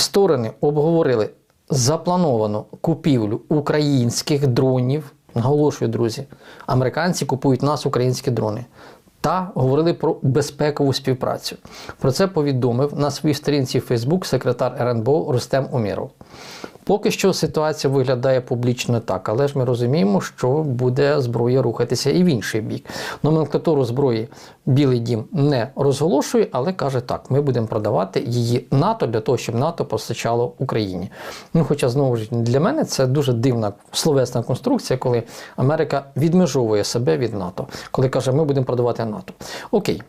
Сторони обговорили заплановану купівлю українських дронів. Наголошую, друзі, американці купують нас українські дрони. Та говорили про безпекову співпрацю. Про це повідомив на своїй сторінці Facebook секретар РНБО Рустем Уміров. Поки що ситуація виглядає публічно так, але ж ми розуміємо, що буде зброя рухатися і в інший бік. Номенклатуру зброї Білий Дім не розголошує, але каже так: ми будемо продавати її НАТО для того, щоб НАТО постачало Україні. Ну, хоча знову ж для мене це дуже дивна словесна конструкція, коли Америка відмежовує себе від НАТО, коли каже, ми будемо продавати НАТО. Окей.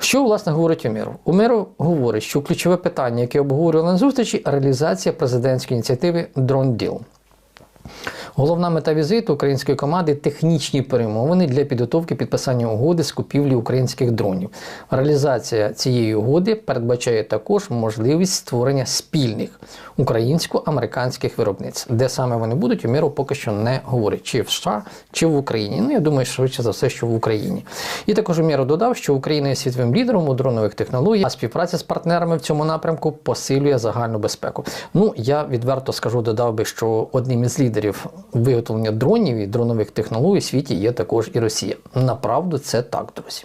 Що власне говорить Уміров? Уміров говорить, що ключове питання, яке обговорювали на зустрічі, реалізація президентської ініціативи Дрон Deal. Головна мета візиту української команди технічні перемовини для підготовки підписання угоди з купівлі українських дронів. Реалізація цієї угоди передбачає також можливість створення спільних українсько-американських виробництв, де саме вони будуть, Уміров поки що не говорить, чи в США, чи в Україні. Ну я думаю, швидше за все, що в Україні. І також Уміров додав, що Україна є світовим лідером у дронових технологій, а співпраця з партнерами в цьому напрямку посилює загальну безпеку. Ну я відверто скажу, додав би, що одним із лідерів виготовлення дронів і дронових технологій у світі є також і Росія. Направду це так, друзі.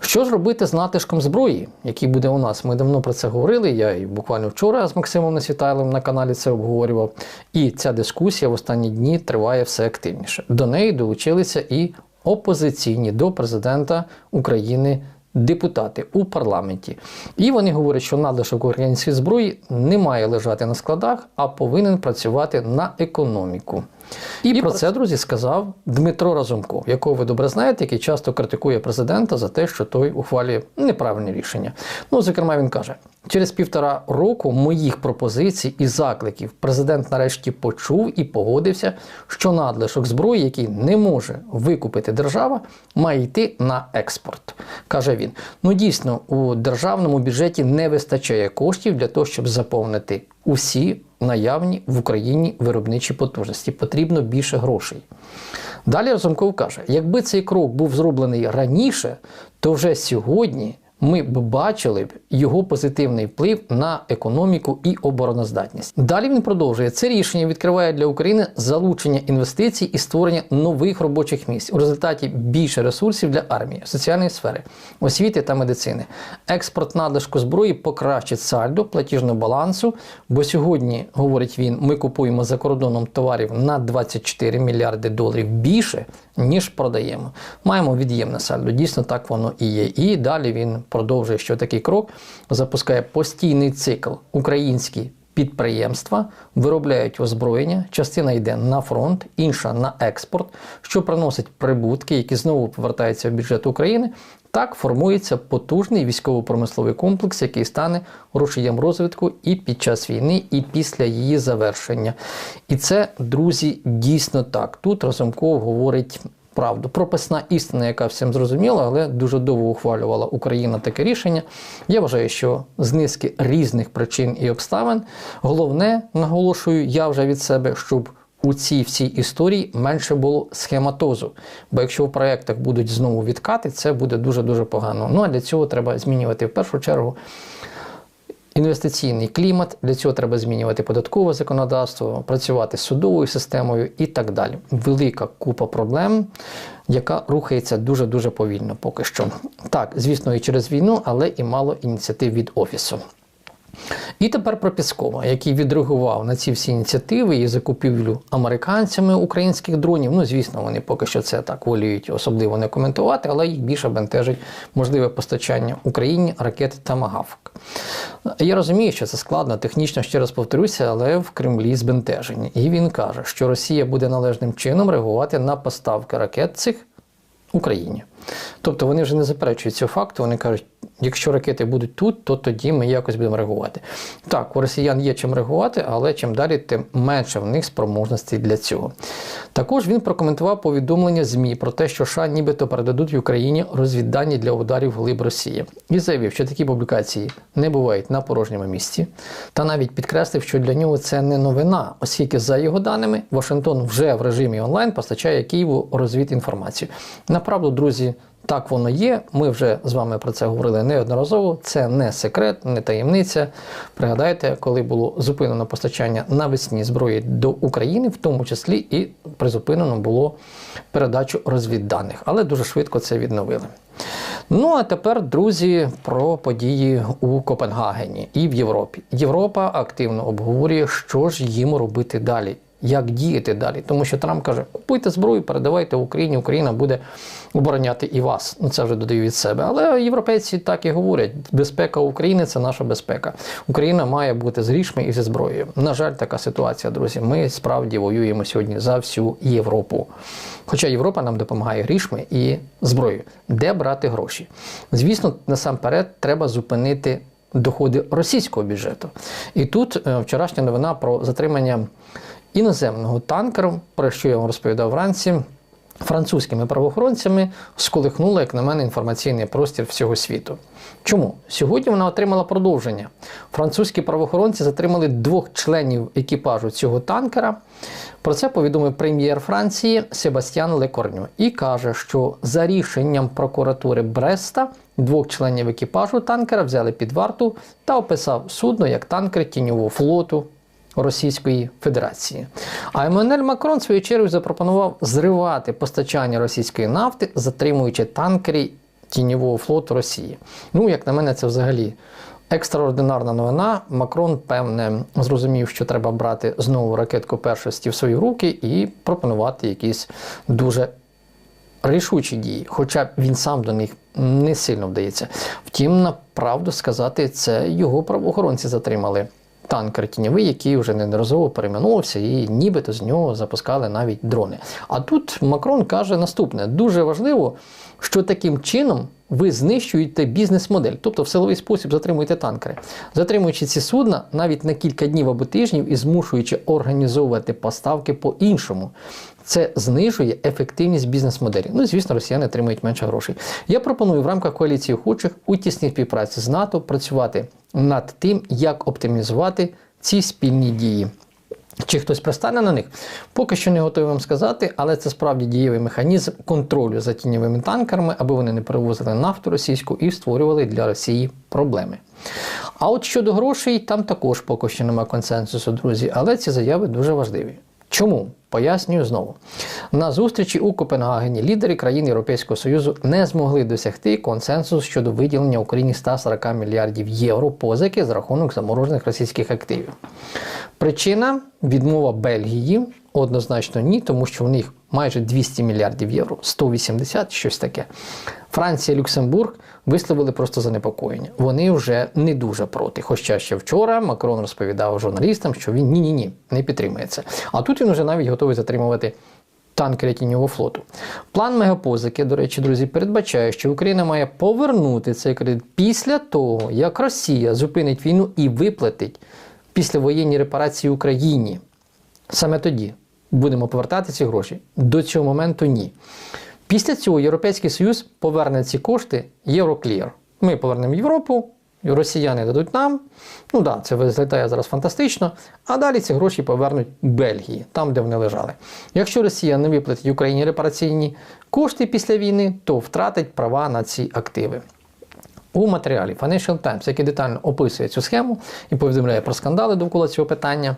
Що ж робити з натишком зброї, який буде у нас? Ми давно про це говорили. Я і буквально вчора з Максимом Несвітайлем на каналі це обговорював. І ця дискусія в останні дні триває все активніше. До неї долучилися і опозиційні до президента України депутати у парламенті. І вони говорять, що надлишок української зброї не має лежати на складах, а повинен працювати на економіку. І, і про це, друзі, сказав Дмитро Разумков, якого ви добре знаєте, який часто критикує президента за те, що той ухвалює неправильні рішення. Ну, зокрема, він каже: через півтора року моїх пропозицій і закликів президент нарешті почув і погодився, що надлишок зброї, який не може викупити держава, має йти на експорт. каже він. Ну дійсно, у державному бюджеті не вистачає коштів для того, щоб заповнити усі наявні в Україні виробничі потужності. Потрібно більше грошей. Далі Разумков каже: якби цей крок був зроблений раніше, то вже сьогодні ми б бачили б його позитивний вплив на економіку і обороноздатність. Далі він продовжує це рішення відкриває для України залучення інвестицій і створення нових робочих місць у результаті більше ресурсів для армії, соціальної сфери, освіти та медицини. Експорт надлишку зброї покращить сальдо платіжного балансу. Бо сьогодні, говорить він, ми купуємо за кордоном товарів на 24 мільярди доларів більше, ніж продаємо. Маємо від'ємне сальдо. Дійсно, так воно і є. І далі він продовжує, що такий крок запускає постійний цикл українські. Підприємства виробляють озброєння, частина йде на фронт, інша на експорт, що приносить прибутки, які знову повертаються в бюджет України. Так формується потужний військово-промисловий комплекс, який стане рушієм розвитку і під час війни, і після її завершення. І це, друзі, дійсно так. Тут Разумков говорить правду. Прописна істина, яка всім зрозуміла, але дуже довго ухвалювала Україна таке рішення. Я вважаю, що з низки різних причин і обставин головне наголошую я вже від себе, щоб у цій всій історії менше було схематозу. Бо якщо в проєктах будуть знову відкати, це буде дуже-дуже погано. Ну а для цього треба змінювати в першу чергу. Інвестиційний клімат, для цього треба змінювати податкове законодавство, працювати з судовою системою і так далі. Велика купа проблем, яка рухається дуже-дуже повільно поки що. Так, звісно, і через війну, але і мало ініціатив від Офісу. І тепер про Піскова, який відреагував на ці всі ініціативи і закупівлю американцями українських дронів. Ну, звісно, вони поки що це так воліють особливо не коментувати, але їх більше бентежить можливе постачання Україні ракет та Магавк. Я розумію, що це складно, технічно ще раз повторюся, але в Кремлі збентежені. І він каже, що Росія буде належним чином реагувати на поставки ракет цих Україні. Тобто вони вже не заперечують цього факту, вони кажуть, якщо ракети будуть тут, то тоді ми якось будемо реагувати. Так, у росіян є чим реагувати, але чим далі, тим менше в них спроможностей для цього. Також він прокоментував повідомлення ЗМІ про те, що США нібито передадуть Україні розвіддані для ударів глиб Росії, і заявив, що такі публікації не бувають на порожньому місці, та навіть підкреслив, що для нього це не новина, оскільки, за його даними, Вашингтон вже в режимі онлайн постачає Києву розвід інформацію. Направду, друзі Так воно є. Ми вже з вами про це говорили неодноразово. Це не секрет, не таємниця. Пригадайте, коли було зупинено постачання навесні зброї до України, в тому числі і призупинено було передачу розвідданих, але дуже швидко це відновили. Ну а тепер, друзі, про події у Копенгагені і в Європі. Європа активно обговорює, що ж їм робити далі. Як діяти далі? Тому що Трамп каже: купуйте зброю, передавайте Україні, Україна буде обороняти і вас. Ну це вже додаю від себе. Але європейці так і говорять: безпека України це наша безпека. Україна має бути з грішми і зі зброєю. На жаль, така ситуація, друзі. Ми справді воюємо сьогодні за всю Європу. Хоча Європа нам допомагає грішми і зброєю. Де брати гроші? Звісно, насамперед треба зупинити доходи російського бюджету. І тут е, вчорашня новина про затримання іноземного танкеру, про що я вам розповідав вранці. Французькими правоохоронцями сколихнуло, як на мене, інформаційний простір всього світу. Чому? Сьогодні вона отримала продовження. Французькі правоохоронці затримали двох членів екіпажу цього танкера. Про це повідомив прем'єр Франції Себастьян Лекорню і каже, що за рішенням прокуратури Бреста двох членів екіпажу танкера взяли під варту та описав судно як танкер тіньового флоту Російської Федерації. А Еммануель Макрон, в свою чергу, запропонував зривати постачання російської нафти, затримуючи танкери тіньового флоту Росії. Ну, як на мене, це взагалі екстраординарна новина. Макрон, певне, зрозумів, що треба брати знову ракетку першості в свої руки і пропонувати якісь дуже рішучі дії, хоча він сам до них не сильно вдається. Втім, на правду сказати, це його правоохоронці затримали танкер тіньовий, який вже неодноразово перейменувався, і нібито з нього запускали навіть дрони. А тут Макрон каже наступне: дуже важливо, що таким чином. Ви знищуєте бізнес-модель, тобто в силовий спосіб затримуєте танкери, затримуючи ці судна навіть на кілька днів або тижнів і змушуючи організовувати поставки по-іншому. Це знижує ефективність бізнес-моделі. Ну, звісно, росіяни отримують менше грошей. Я пропоную в рамках коаліції охочих у тісній співпраці з НАТО працювати над тим, як оптимізувати ці спільні дії. Чи хтось пристане на них? Поки що не готовий вам сказати, але це справді дієвий механізм контролю за тіньовими танкерами, аби вони не перевозили нафту російську і створювали для Росії проблеми. А от щодо грошей, там також поки що немає консенсусу, друзі, але ці заяви дуже важливі. Чому? Пояснюю знову. На зустрічі у Копенгагені лідери країн Європейського Союзу не змогли досягти консенсусу щодо виділення Україні 140 мільярдів євро позики за рахунок заморожених російських активів. Причина відмова Бельгії однозначно ні, тому що в них майже 200 мільярдів євро, 180 щось таке. Франція, Люксембург висловили просто занепокоєння. Вони вже не дуже проти. Хоча ще вчора Макрон розповідав журналістам, що він ні-ні ні не підтримує це. А тут він вже навіть готовий затримувати. Танкери тіньового флоту. План мегапозики, до речі, друзі, передбачає, що Україна має повернути цей кредит після того, як Росія зупинить війну і виплатить післявоєнні репарації Україні. Саме тоді будемо повертати ці гроші. До цього моменту ні. Після цього Європейський Союз поверне ці кошти Євроклір. Ми повернемо Європу, росіяни дадуть нам. Ну так, да, це виглядає зараз фантастично. А далі ці гроші повернуть Бельгії, там, де вони лежали. Якщо Росія не виплатить Україні репараційні кошти після війни, то втратить права на ці активи. У матеріалі Financial Times, який детально описує цю схему і повідомляє про скандали довкола цього питання.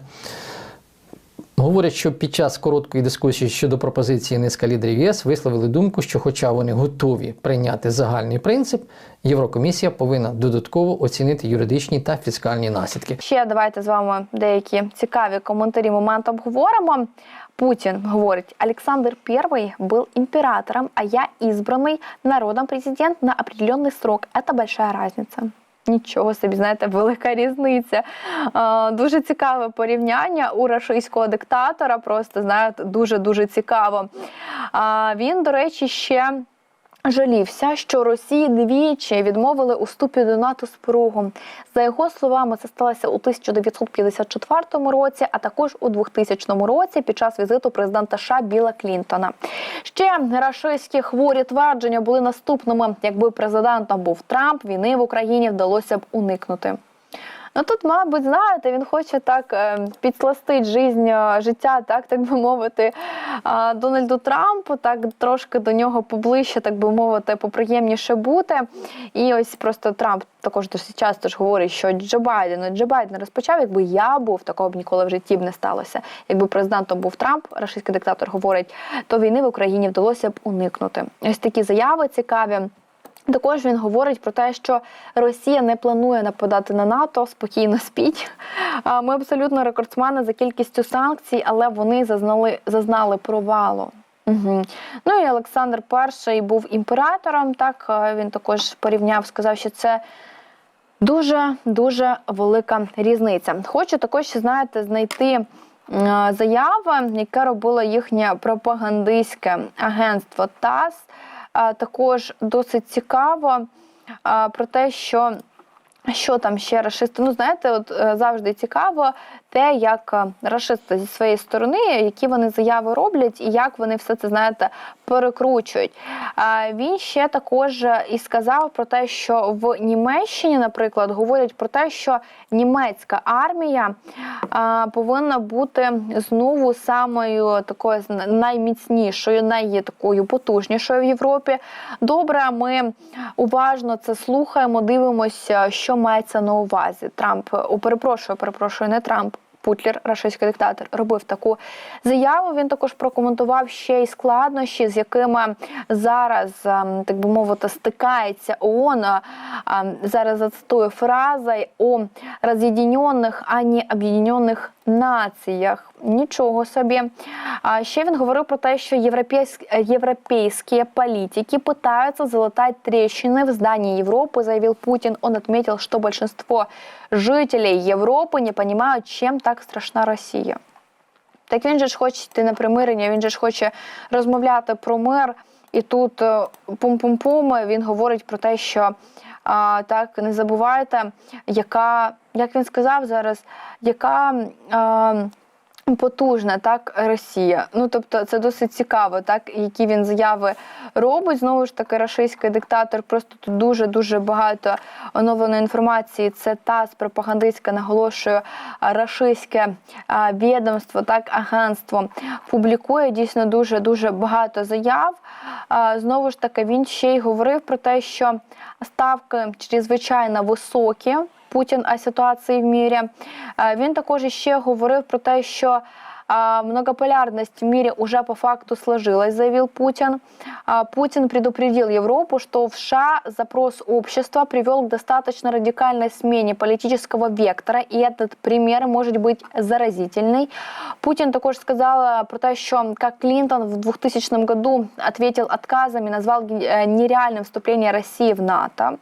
Говорять, що під час короткої дискусії щодо пропозиції низка лідерів ЄС висловили думку, що, хоча вони готові прийняти загальний принцип, Єврокомісія повинна додатково оцінити юридичні та фіскальні наслідки. Ще давайте з вами деякі цікаві коментарі момент обговоримо. Путін говорить, Александр I был императором, а я избранный народом президент на определенный срок. Это большая разница. Нічого собі, знаєте, велика різниця. Е, Дуже цікаве порівняння у рашистського диктатора. Просто знаєте, дуже дуже цікаво. А Він, до речі, ще. Жалівся, що Росії двічі відмовили у вступі до НАТО з Пругом. За його словами, це сталося у 1954 році, а також у 2000 році під час візиту президента США Біла Клінтона. Ще рашистські хворі твердження були наступними: якби президентом був Трамп, війни в Україні вдалося б уникнути. Ну тут, мабуть, знаєте, він хоче так е, підсластити життя, так, так би мовити, Дональду Трампу, так трошки до нього поближче, так би мовити, поприємніше бути. І ось просто Трамп також досить часто ж говорить, що Джо Байден, ну, Джо Байден розпочав, якби я був, такого б ніколи в житті б не сталося. Якби президентом був Трамп, російський диктатор говорить, то війни в Україні вдалося б уникнути. Ось такі заяви цікаві. Також він говорить про те, що Росія не планує нападати на НАТО, спокійно спіть. Ми абсолютно рекордсмени за кількістю санкцій, але вони зазнали, зазнали провалу. Угу. Ну і Олександр І був імператором. Так він також порівняв, сказав, що це дуже дуже велика різниця. Хочу також, знаєте, знайти заяви, яке робило їхнє пропагандистське агентство ТАСС. Також досить цікаво про те, що. Що там ще рашисти? Ну, знаєте, от е, завжди цікаво те, як е, рашисти зі своєї сторони, які вони заяви роблять, і як вони все це знаєте перекручують. Він ще також е, і сказав про те, що в Німеччині, наприклад, говорять про те, що німецька армія повинна бути знову самою такою найміцнішою, най потужнішою в Європі. Добре, ми уважно це слухаємо, дивимося, що мається на увазі. Трамп о, перепрошую, перепрошую, не Трамп. Путлер, рашистський диктатор, робив таку заяву. Він також прокоментував ще й складнощі, з якими зараз, ем, так би мовити, стикається ООН. Ем, Зараз зацитую фраза о роз'єднаних, а не об'єднаних націях. Нічого собі. А ще він говорив про те, що європейські, європейські політики пытаются залатать трещины в здании Европы, заявил Путин. Он отметил, что большинство жителей Европы не понимают, чем так страшна Росія. Так він же ж хоче йти на примирення, він же ж хоче розмовляти про мир. І тут е, пум-пум-пум, він говорить про те, що а, так не забувайте, яка, як він сказав зараз, яка. А, Потужна так Росія. Ну тобто це досить цікаво, так які він заяви робить. Знову ж таки, рашистський диктатор. Просто тут дуже дуже багато оновленої інформації. Це ТАСС, пропагандистське, наголошую, а, рашистське відомство, так агентство публікує дійсно дуже дуже багато заяв. Знову ж таки, він ще й говорив про те, що ставки чрезвичайно високі. Путін о ситуації в мірі. Е, Він також ще говорив про те, що а, Многополярность в мире уже по факту сложилась, заявил Путин. А, Путин предупредил Европу, что в США запрос общества привел к достаточно радикальной смене политического вектора, и этот пример может быть заразительный. Путин також сказал а, про те, що как Клинтон в 2000 году ответил отказами, назвал э, нереальным вступление России в НАТО.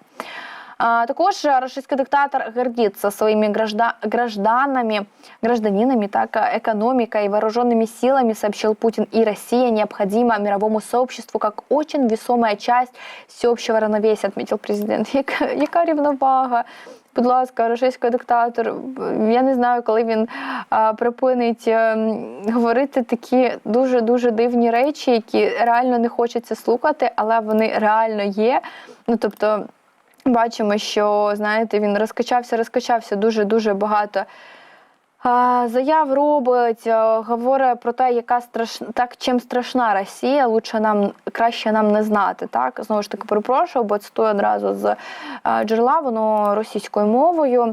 А, Також російський диктатор гордится своими гражда- гражданами, гражданинами, так, экономикой вооруженными силами, сообщил Путин, и Россия необходима мировому сообществу как очень весомая часть всеобщего равновесия, отметил президент. Яка, яка рівновага? Будь ласка, російський диктатор. Я не знаю, коли він а, припинить ем, говорити такі дуже дуже дивні речі, які реально не хочеться слухати, але вони реально є. Ну тобто. Бачимо, що знаєте, він розкачався, розкачався дуже дуже багато. Заяв робить, говорить про те, яка страшна так, чим страшна Росія, лучше нам краще нам не знати. Так знову ж таки перепрошую, бо цитую одразу з джерела, воно російською мовою.